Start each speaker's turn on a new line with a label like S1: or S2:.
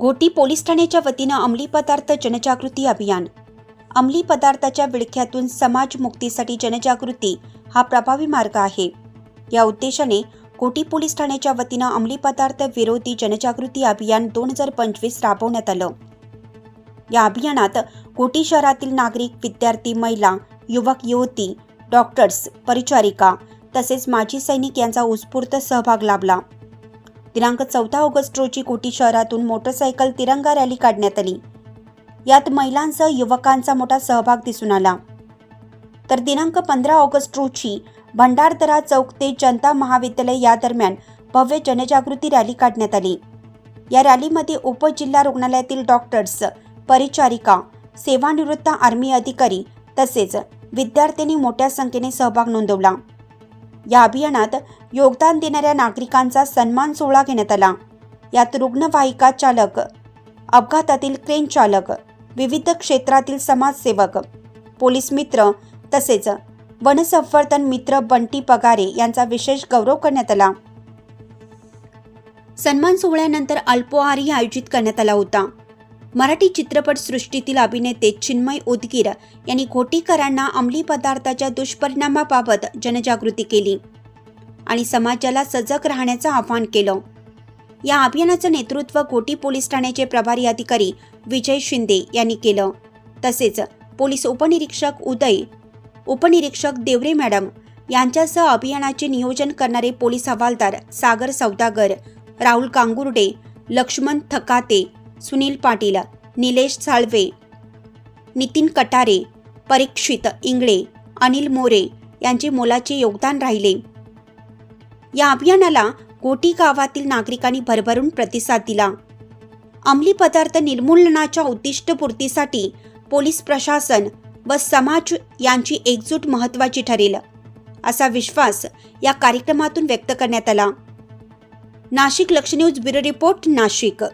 S1: Ghoti police ठाण्याच्या वतीनं अंमली पदार्थ जनजागृती अभियान. अंमली पदार्थाच्या विळख्यातून समाज मुक्तीसाठी जनजागृती हा प्रभावी मार्ग आहे. या उद्देशाने घोटी पोलीस ठाण्याच्या वतीनं अंमली पदार्थ विरोधी जनजागृती अभियान दोन हजार पंचवीस राबवण्यात आलं. या अभियानात घोटी शहरातील नागरिक विद्यार्थी महिला युवक युवती डॉक्टर्स परिचारिका तसेच माजी सैनिक यांचा उत्स्फूर्त सहभाग लाभला. दिनांक चौदा ऑगस्ट रोजी कोटी शहरातून मोटरसायकल तिरंगा रॅली काढण्यात आली. यात महिलांसह युवकांचा मोठा सहभाग दिसून आला. तर दिनांक पंधरा ऑगस्ट रोजी भंडारदरा चौक ते जनता महाविद्यालय या दरम्यान भव्य जनजागृती रॅली काढण्यात आली. या रॅलीमध्ये उपजिल्हा रुग्णालयातील डॉक्टर्स परिचारिका सेवानिवृत्त आर्मी अधिकारी तसेच विद्यार्थ्यांनी मोठ्या संख्येने सहभाग नोंदवला. या अभियानात योगदान देणाऱ्या नागरिकांचा सन्मान सोहळा घेण्यात आला. यात रुग्णवाहिका चालक अपघातातील क्रेन चालक विविध क्षेत्रातील समाजसेवक पोलीस मित्र तसेच वनसंवर्धन मित्र बंटी पगारे यांचा विशेष गौरव करण्यात आला. सन्मान सोहळ्यानंतर अल्पोहारही आयोजित करण्यात आला होता. मराठी चित्रपट सृष्टीतील अभिनेते चिन्मय उदगीर यांनी घोटीकरांना अंमली पदार्थाच्या दुष्परिणामाबाबत जनजागृती केली आणि समाजाला सजग राहण्याचं आवाहन केलं. या अभियानाचं नेतृत्व घोटी पोलीस ठाण्याचे प्रभारी अधिकारी विजय शिंदे यांनी केलं. तसेच पोलीस उपनिरीक्षक उदय उपनिरीक्षक देवरे मॅडम यांच्यासह अभियानाचे नियोजन करणारे पोलीस हवालदार सागर सौदागर राहुल कांगुर्डे लक्ष्मण थकाते सुनील पाटील निलेश साळवे नितीन कटारे परीक्षित इंगळे अनिल मोरे यांचे मोलाचे योगदान राहिले. या अभियानाला गोटी गावातील नागरिकांनी भरभरून प्रतिसाद दिला. अंमली पदार्थ निर्मूलनाच्या उद्दिष्टपूर्तीसाठी पोलीस प्रशासन व समाज यांची एकजूट महत्त्वाची ठरेल असा विश्वास या कार्यक्रमातून व्यक्त करण्यात आला. नाशिक लक्ष न्यूज ब्युरो रिपोर्ट नाशिक.